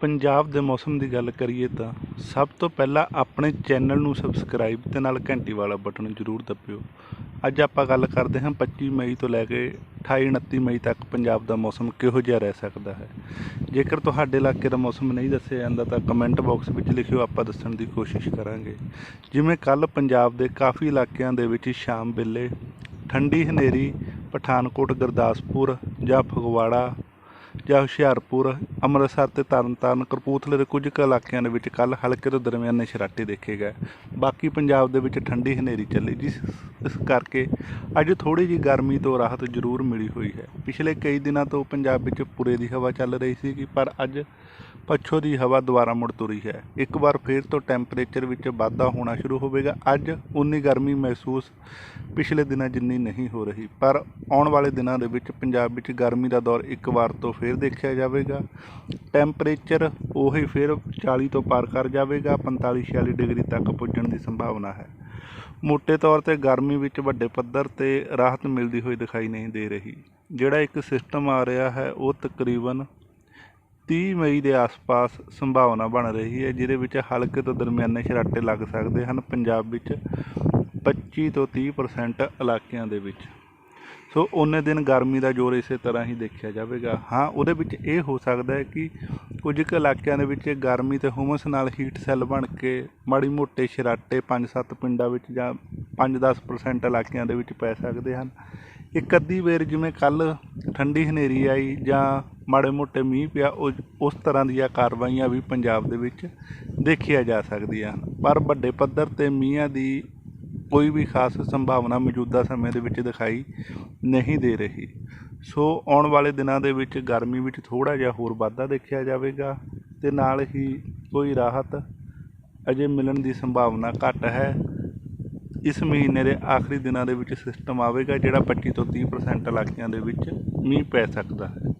ਪੰਜਾਬ ਦੇ ਮੌਸਮ ਦੀ ਗੱਲ ਕਰੀਏ ਤਾਂ ਸਭ ਤੋਂ ਪਹਿਲਾਂ ਆਪਣੇ ਚੈਨਲ ਨੂੰ ਸਬਸਕ੍ਰਾਈਬ ਤੇ ਨਾਲ ਘੰਟੀ ਵਾਲਾ ਬਟਨ ਜ਼ਰੂਰ ਦੱਬਿਓ। ਅੱਜ ਆਪਾਂ ਗੱਲ ਕਰਦੇ ਹਾਂ 25 ਮਈ ਤੋਂ ਲੈ ਕੇ 28 29 ਮਈ ਤੱਕ ਪੰਜਾਬ ਦਾ ਮੌਸਮ ਕਿਹੋ ਜਿਹਾ ਰਹਿ ਸਕਦਾ ਹੈ। ਜੇਕਰ ਤੁਹਾਡੇ ਇਲਾਕੇ ਦਾ ਮੌਸਮ ਨਹੀਂ ਦੱਸਿਆ ਜਾਂਦਾ ਤਾਂ ਕਮੈਂਟ ਬਾਕਸ ਵਿੱਚ ਲਿਖਿਓ, ਆਪਾਂ ਦੱਸਣ ਦੀ ਕੋਸ਼ਿਸ਼ ਕਰਾਂਗੇ। ਜਿਵੇਂ ਕੱਲ ਪੰਜਾਬ ਦੇ ਕਾਫੀ ਇਲਾਕਿਆਂ ਦੇ ਵਿੱਚ ਸ਼ਾਮ ਵੇਲੇ ਠੰਡੀ ਹਨੇਰੀ, ਪਠਾਨਕੋਟ, ਗੁਰਦਾਸਪੁਰ ਜਾਂ ਫਗਵਾੜਾ ਜਾਂ ਹੁਸ਼ਿਆਰਪੁਰ, ਅੰਮ੍ਰਿਤਸਰ ਤੇ ਤਰਨਤਾਰਨ, ਕਪੂਰਥਲੇ ਦੇ ਕੁਝ ਕੁ ਇਲਾਕਿਆਂ ਦੇ ਵਿੱਚ ਕੱਲ ਹਲਕੇ ਤੋਂ ਦਰਮਿਆਨੇ ਛਰਾਟੇ ਦੇਖੇ ਗਏ। ਬਾਕੀ ਪੰਜਾਬ ਦੇ ਵਿੱਚ ਠੰਡੀ ਹਨੇਰੀ ਚੱਲੀ, ਜਿਸ, ਇਸ ਕਰਕੇ ਅੱਜ ਥੋੜੀ ਜਿਹੀ ਗਰਮੀ ਤੋਂ ਰਾਹਤ ਜ਼ਰੂਰ ਮਿਲੀ ਹੋਈ ਹੈ। ਪਿਛਲੇ ਕਈ ਦਿਨਾਂ ਤੋਂ ਪੰਜਾਬ ਵਿੱਚ ਪੂਰੇ ਦੀ ਹਵਾ ਚੱਲ ਰਹੀ ਸੀ ਪਰ ਅੱਜ ਪੱਛੋ ਦੀ ਹਵਾ ਦੁਬਾਰਾ ਮੁੜ ਤੁਰੀ ਹੈ। ਇੱਕ ਵਾਰ ਫੇਰ ਤੋਂ ਟੈਂਪਰੇਚਰ ਵਿੱਚ ਵਾਧਾ ਹੋਣਾ ਸ਼ੁਰੂ ਹੋਵੇਗਾ। ਅੱਜ ਉਨੀ ਗਰਮੀ ਮਹਿਸੂਸ ਪਿਛਲੇ ਦਿਨਾਂ ਜਿੰਨੀ ਨਹੀਂ ਹੋ ਰਹੀ, ਪਰ ਆਉਣ ਵਾਲੇ ਦਿਨਾਂ ਦੇ ਵਿੱਚ ਪੰਜਾਬ ਵਿੱਚ ਗਰਮੀ ਦਾ ਦੌਰ ਇੱਕ ਵਾਰ ਤੋਂ ਫੇਰ ਦੇਖਿਆ ਜਾਵੇਗਾ। ਟੈਂਪਰੇਚਰ ਉਹੀ ਫੇਰ 40 ਤੋਂ ਪਾਰ ਕਰ ਜਾਵੇਗਾ 45 46 ਡਿਗਰੀ ਤੱਕ ਪੁੱਜਣ ਦੀ ਸੰਭਾਵਨਾ ਹੈ। ਮੋٹے ਤੌਰ ਤੇ ਗਰਮੀ ਵਿੱਚ ਵੱਡੇ ਪੱਧਰ ਤੇ ਰਾਹਤ ਮਿਲਦੀ ਹੋਈ ਦਿਖਾਈ ਨਹੀਂ ਦੇ ਰਹੀ। ਜਿਹੜਾ ਇੱਕ ਸਿਸਟਮ ਆ ਰਿਹਾ ਹੈ, ਉਹ ਤਕਰੀਬਨ 30 ਮਈ ਦੇ ਆਸ-ਪਾਸ ਸੰਭਾਵਨਾ ਬਣ ਰਹੀ ਹੈ, ਜਿਹਦੇ ਵਿੱਚ ਹਲਕੇ ਤੋਂ ਦਰਮਿਆਨੇ ਛਰਾਟੇ ਲੱਗ ਸਕਦੇ ਹਨ। ਪੰਜਾਬ ਵਿੱਚ 25 ਤੋਂ 30% ਇਲਾਕਿਆਂ ਦੇ ਵਿੱਚ। ਸੋ ਉਹਨੇ ਦਿਨ ਗਰਮੀ ਦਾ ਜ਼ੋਰ ਇਸੇ ਤਰ੍ਹਾਂ ਹੀ ਦੇਖਿਆ ਜਾਵੇਗਾ। ਹਾਂ, ਉਹਦੇ ਵਿੱਚ ਇਹ ਹੋ ਸਕਦਾ ਹੈ ਕਿ ਕੁਝ ਕੁ ਇਲਾਕਿਆਂ ਦੇ ਵਿੱਚ ਗਰਮੀ ਤੇ ਹੁਮਸ ਨਾਲ ਹੀਟ ਸੈੱਲ ਬਣ ਕੇ ਮਾੜੀ ਮੋਟੇ ਛਰਾਟੇ 5-7 ਪਿੰਡਾਂ ਵਿੱਚ ਜਾਂ 5-10% ਇਲਾਕਿਆਂ ਦੇ ਵਿੱਚ ਪੈ ਸਕਦੇ ਹਨ। ਇੱਕ ਅੱਧੀ ਵੇਰ ਜਿਵੇਂ ਕੱਲ ਠੰਡੀ ਹਨੇਰੀ ਆਈ ਜਾਂ ਮਾੜੇ ਮੋਟੇ ਮੀਂਹ ਪਿਆ ਉਸ ਤਰ੍ਹਾਂ ਦੀਆਂ ਕਾਰਵਾਈਆਂ ਵੀ ਪੰਜਾਬ ਦੇ ਵਿੱਚ ਦੇਖੀਆਂ ਜਾ ਸਕਦੀਆਂ। ਹਨ ਪਰ ਵੱਡੇ ਪੱਧਰ ਤੇ ਮੀਂਹਾਂ ਦੀ ਕੋਈ ਵੀ ਖਾਸ ਸੰਭਾਵਨਾ ਮੌਜੂਦਾ ਸਮੇਂ ਦੇ ਵਿੱਚ ਦਿਖਾਈ ਨਹੀਂ ਦੇ ਰਹੀ। ਸੋ ਆਉਣ ਵਾਲੇ ਦਿਨਾਂ ਦੇ ਵਿੱਚ ਗਰਮੀ ਵਿੱਚ ਥੋੜਾ ਜਿਹਾ ਹੋਰ ਵਾਧਾ ਦੇਖਿਆ ਜਾਵੇਗਾ ਤੇ ਨਾਲ ਹੀ ਕੋਈ ਰਾਹਤ ਅਜੇ ਮਿਲਣ ਦੀ ਸੰਭਾਵਨਾ ਘੱਟ ਹੈ। ਇਸ ਮਹੀਨੇ ਦੇ ਆਖਰੀ ਦਿਨਾਂ ਦੇ ਵਿੱਚ ਸਿਸਟਮ ਆਵੇਗਾ ਜਿਹੜਾ 25 ਤੋਂ 30% ਇਲਾਕਿਆਂ ਦੇ ਵਿੱਚ ਮੀਂਹ ਪੈ ਸਕਦਾ ਹੈ।